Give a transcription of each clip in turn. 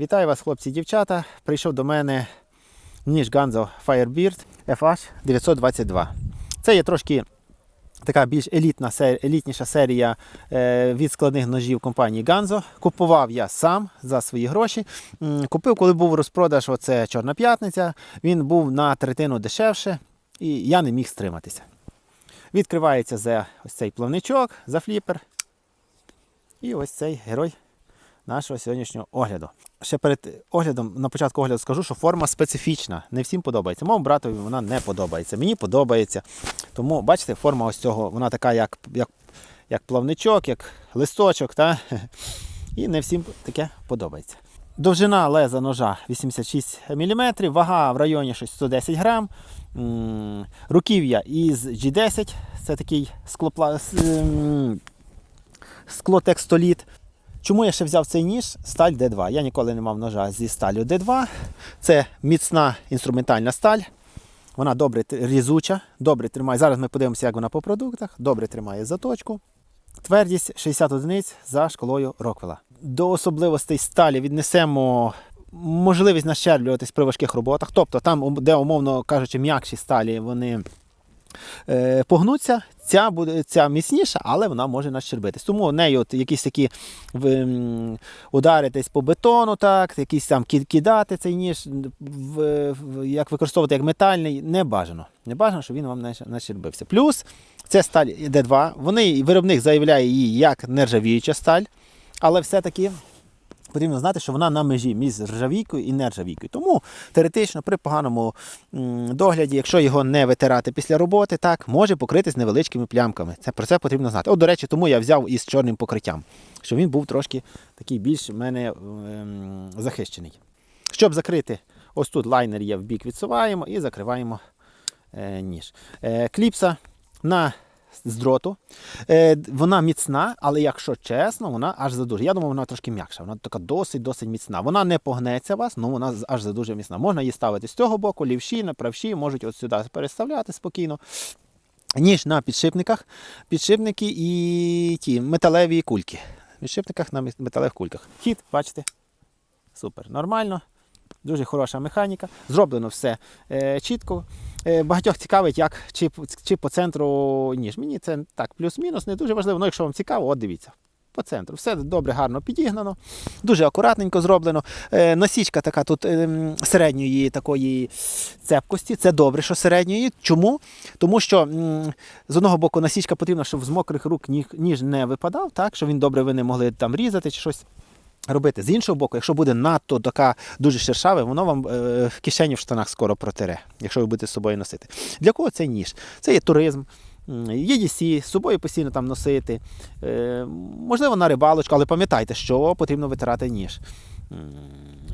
Вітаю вас, хлопці і дівчата. Прийшов до мене ніж Ganzo Firebird FH 922. Це є трошки така більш елітна, елітніша серія е, від складних ножів компанії Ganzo. Купував я сам за свої гроші. Купив, коли був розпродаж, оце Чорна п'ятниця. Він був на третину дешевше, і я не міг стриматися. Відкривається за ось цей плавничок, за фліпер. І ось цей герой нашого сьогоднішнього огляду. Ще перед оглядом, на початку огляду скажу, що форма специфічна. Не всім подобається. Моєму братові вона не подобається. Мені подобається. Тому, бачите, форма ось цього, вона така, як, як, як плавничок, як листочок. Та? І не всім таке подобається. Довжина леза ножа 86 мм, вага в районі щось 110 грам. Руків'я із G10, це такий склопла... с- м, склотекстоліт. Чому я ще взяв цей ніж? Сталь D2. Я ніколи не мав ножа зі сталю D2. Це міцна інструментальна сталь. Вона добре різуча, добре тримає. Зараз ми подивимося, як вона по продуктах. Добре тримає заточку. Твердість 60 одиниць за школою Роквела. До особливостей сталі віднесемо можливість нащерблюватись при важких роботах. Тобто там, де, умовно кажучи, м'якші сталі, вони погнуться, ця буде ця міцніша, але вона може нащербитись. Тому нею от якісь такі в, м, удари десь по бетону, так, якісь там ки- кидати цей ніж, в, як використовувати як метальний, не бажано. Не бажано, щоб він вам нащербився. Плюс це сталь D2. Вони, виробник заявляє її як нержавіюча сталь, але все-таки потрібно знати, що вона на межі між ржавійкою і нержавійкою. Тому теоретично при поганому догляді, якщо його не витирати після роботи, так може покритись невеличкими плямками. Це про це потрібно знати. От, до речі, тому я взяв із чорним покриттям, щоб він був трошки такий більш в мене ем, захищений. Щоб закрити, ось тут лайнер є в бік відсуваємо і закриваємо е, ніж. Е, кліпса на з дроту. Е, вона міцна, але якщо чесно, вона аж задуже. Я думаю, вона трошки м'якша. Вона така досить-досить міцна. Вона не погнеться вас, але вона з- аж задуже міцна. Можна її ставити з цього боку, лівші, правші, можуть от сюди переставляти спокійно. Ніж на підшипниках. Підшипники і ті металеві кульки. В підшипниках на металевих кульках. Хід, бачите? Супер. Нормально. Дуже хороша механіка. Зроблено все е, чітко. Е, багатьох цікавить, як чи, чи по центру ніж. Мені це так, плюс-мінус, не дуже важливо. Ну, якщо вам цікаво, от дивіться. По центру. Все добре, гарно підігнано, дуже акуратненько зроблено. Е, насічка така тут ем, середньої такої цепкості. Це добре, що середньої. Чому? Тому що з одного боку насічка потрібна, щоб з мокрих рук ніж не випадав, так, щоб він добре ви не могли там різати чи щось робити. З іншого боку, якщо буде надто така дуже шершаве, воно вам е, в кишені в штанах скоро протере, якщо ви будете з собою носити. Для кого це ніж? Це є туризм. Є DC, з собою постійно там носити. Е, можливо, на рибалочку, але пам'ятайте, що потрібно витирати ніж.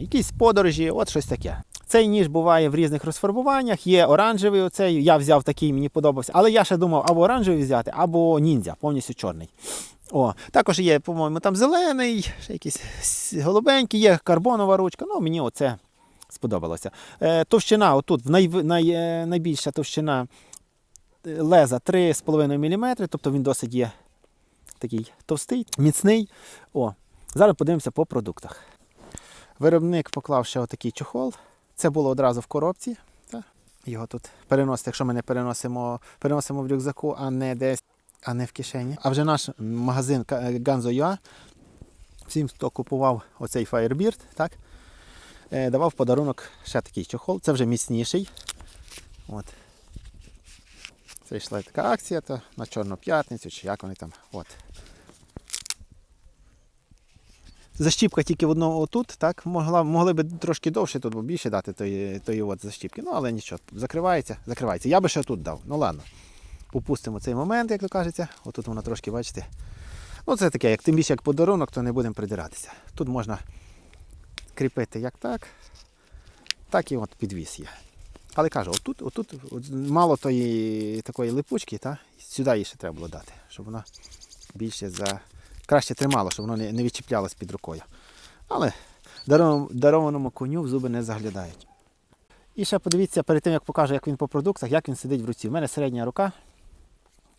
Якісь подорожі, от щось таке. Цей ніж буває в різних розфарбуваннях. Є оранжевий, оцей, я взяв такий, мені подобався. Але я ще думав або оранжевий взяти, або ніндзя, повністю чорний. О, також є, по-моєму, там зелений, ще якийсь голубенький, є карбонова ручка. Ну, мені оце сподобалося. Е, товщина, отут, най, най, е, найбільша товщина е, леза 3,5 мм, тобто він досить є такий товстий, міцний. О, зараз подивимося по продуктах. Виробник поклав ще отакий чохол. Це було одразу в коробці. Його тут переносити, якщо ми не переносимо, переносимо в рюкзаку, а не десь а не в кишені. А вже наш магазин Ganzo.ua, всім, хто купував оцей Firebird, так, е, давав подарунок ще такий чохол. Це вже міцніший. От. Це йшла така акція то на Чорну п'ятницю, чи як вони там. От. Защіпка тільки в одного отут, так, могла, могли б трошки довше тут, більше дати тої, тої от защіпки. Ну, але нічого, закривається, закривається. Я би ще тут дав. Ну ладно упустимо цей момент, як то кажеться. Отут воно трошки, бачите. Ну, це таке, як тим більше як подарунок, то не будемо придиратися. Тут можна кріпити як так, так і от підвіс є. Але кажу, отут, отут от мало тої такої липучки, та? сюди її ще треба було дати, щоб воно більше за. краще тримало, щоб воно не, відчіплялось під рукою. Але дарованому коню в зуби не заглядають. І ще подивіться перед тим, як покажу, як він по продуктах, як він сидить в руці. У мене середня рука.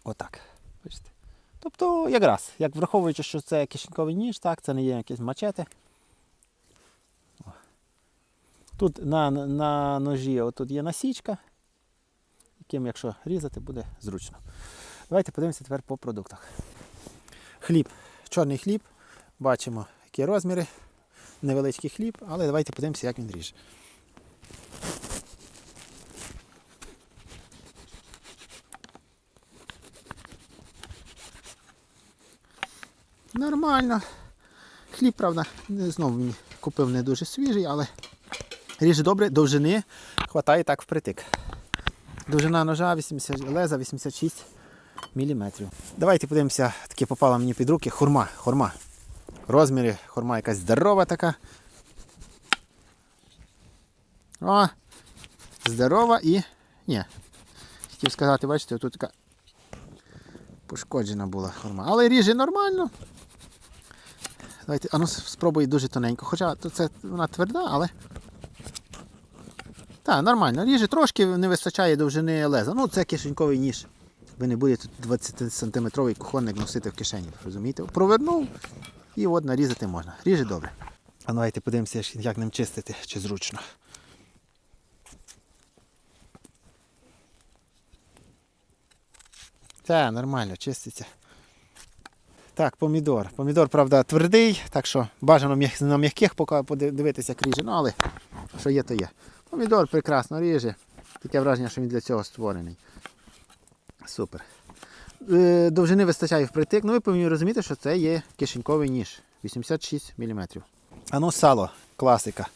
Отак. Бачите? Тобто, якраз, як враховуючи, що це кишеньковий ніж, так, це не є якісь мачети. Тут на, на ножі отут є насічка, яким, якщо різати, буде зручно. Давайте подивимося тепер по продуктах. Хліб, чорний хліб, бачимо, які розміри, невеличкий хліб, але давайте подивимося, як він ріже. Нормально. Хліб, правда, знову мені купив не дуже свіжий, але ріже добре, довжини хватає так впритик. Довжина ножа 80, леза 86 мм. Давайте подивимося, таке попало мені під руки. Хурма, хурма. Розміри, хурма якась здорова така. О! Здорова і. Ні. Хотів сказати, бачите, тут така пошкоджена була хурма. Але ріже нормально. Давайте, а ну спробуй дуже тоненько. Хоча це вона тверда, але. Так, нормально. Ріже трошки не вистачає довжини леза. Ну, це кишеньковий ніж. Ви не будете 20 сантиметровий кухонник носити в кишені. Розумієте? Провернув і от нарізати можна. Ріже добре. А ну, давайте подивимося, як ним чистити, чи зручно. Так, нормально, чиститься. Так, помідор. Помідор, правда, твердий, так що бажано на м'яких подивитися, як ріже. Ну, але що є, то є. Помідор прекрасно ріже. Таке враження, що він для цього створений. Супер. Е, Довжини вистачає впритик. Ну ви повинні розуміти, що це є кишеньковий ніж. 86 мм. А ну сало, класика.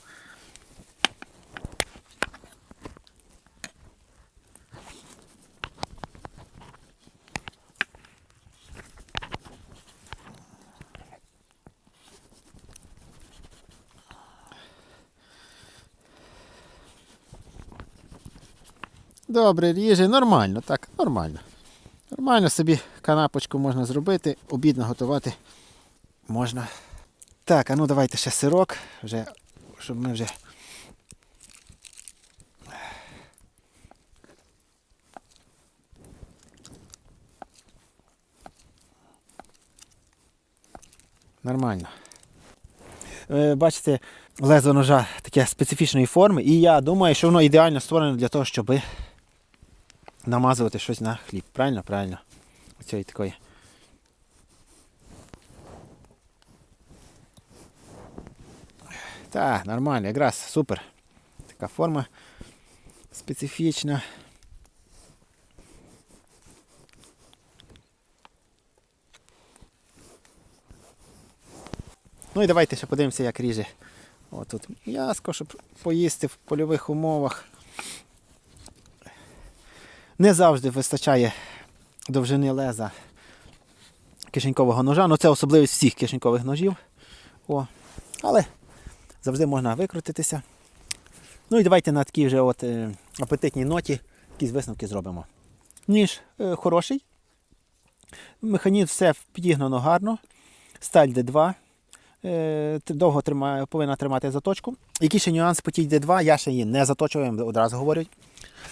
Добре, ріже, нормально, так, нормально. Нормально собі канапочку можна зробити, обід наготувати можна. Так, а ну давайте ще сирок, вже, щоб ми вже. Нормально. Е, Бачите, лезо ножа таке специфічної форми, і я думаю, що воно ідеально створене для того, щоб намазувати щось на хліб. Правильно? Правильно. Оцієї такої. Так, нормально, якраз супер. Така форма специфічна. Ну і давайте ще подивимося, як ріже. О, тут м'яско, щоб поїсти в польових умовах. Не завжди вистачає довжини леза кишенькового ножа. Ну це особливість всіх кишенькових ножів. О. Але завжди можна викрутитися. Ну і давайте на такій вже от, е, апетитній ноті якісь висновки зробимо. Ніж е, хороший. Механізм все підігнано гарно. Сталь D2. Е, довго тримає, повинна тримати заточку. Який ще нюанс по тій D2, я ще її не заточую, я одразу говорю.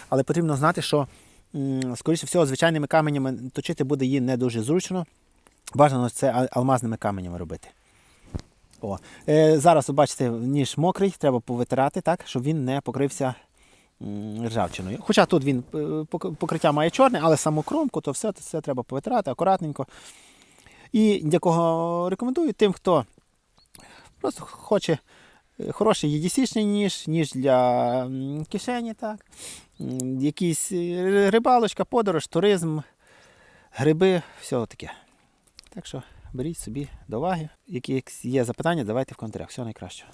Але потрібно знати, що, скоріше всього, звичайними каменями точити буде її не дуже зручно. Бажано це алмазними каменями робити. О. Е, зараз, бачите, ніж мокрий, треба повитирати, так, щоб він не покрився ржавчиною. Хоча тут він е, покриття має чорне, але саму кромку, то все, все треба повитирати акуратненько. І для кого рекомендую, тим, хто просто хоче е, хороший єдісічний ніж, ніж для кишені, так. Якісь е, рибалочка, подорож, туризм, гриби, все таке. Так що беріть собі до уваги. Які є запитання, давайте в коментарях. Всього найкращого.